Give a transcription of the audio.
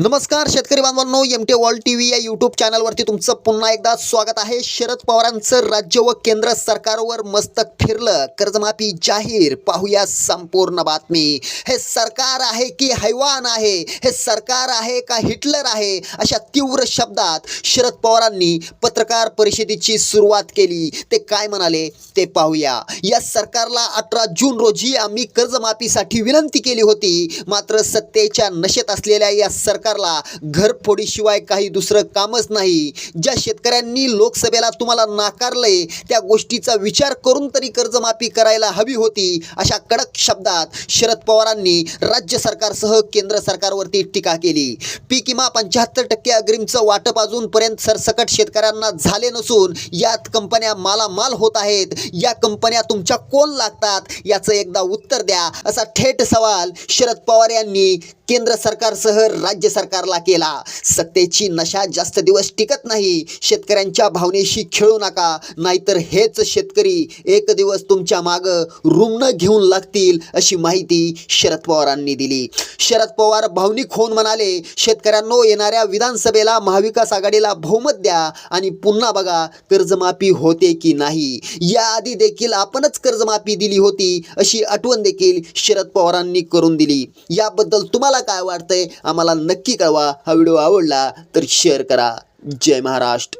नमस्कार शेतकरी बांधवांनो M T world T V या यूट्यूब चॅनलवरती तुमचं पुन्हा एकदा स्वागत आहे. शरद पवारांचं राज्य व केंद्र सरकारवर मस्तक फिरलं. कर्जमाफी जाहीर. पाहूया संपूर्ण बातमी. हे सरकार आहे की हैवान आहे? हे सरकार आहे का हिटलर आहे? अशा तीव्र शब्दात शरद पवारांनी पत्रकार परिषदेची सुरुवात केली. ते काय म्हणाले? ते पाहूया. या सरकारला अठरा जून रोजी आम्ही कर्जमाफीसाठी विनंती केली होती. मात्र सत्तेच्या नशेत असलेल्या या सरकार सरकारला घरफोडीशिवाय काही दुसरं कामच नाही. ज्या शेतकऱ्यांनी लोकसभेला तुम्हाला नाकारलंय त्या गोष्टीचा विचार करून तरी कर्जमाफी करायला हवी होती अशा कडक शब्दात शरद पवारांनी राज्य सरकारसह केंद्र सरकारवरती टीका केली. पीक विमा पंच्याहत्तर टक्के अग्रिमचं वाटप अजूनपर्यंत सरसकट शेतकऱ्यांना झाले नसून यात कंपन्या मालामाल होत आहेत. या कंपन्या तुमच्या कोण लागतात? याचं एकदा उत्तर द्या. असा थेट सवाल शरद पवार यांनी केंद्र सरकारसह राज्य सरकारला केला. सत्तेची नशा जास्त दिवस टिकत नाही. शेतकऱ्यांच्या भावनेशी खेळू नका. नाहीतर हेच शेतकरी एक दिवस तुमच्या मागं रुग्ण घेऊन लागतील अशी माहिती शरद पवारांनी दिली. शरद पवार भावनिक होऊन म्हणाले शेतकऱ्यांनो येणाऱ्या विधानसभेला महाविकास आघाडीला बहुमत द्या आणि पुन्हा बघा कर्जमाफी होते की नाही. याआधी देखील आपणच कर्जमाफी दिली होती अशी आठवण देखील शरद पवारांनी करून दिली. याबद्दल तुम्हाला तुम्हाला काय वाटतंय? आम्हाला नक्की कळवा. हा व्हिडिओ आवडला तर शेअर करा. जय महाराष्ट्र.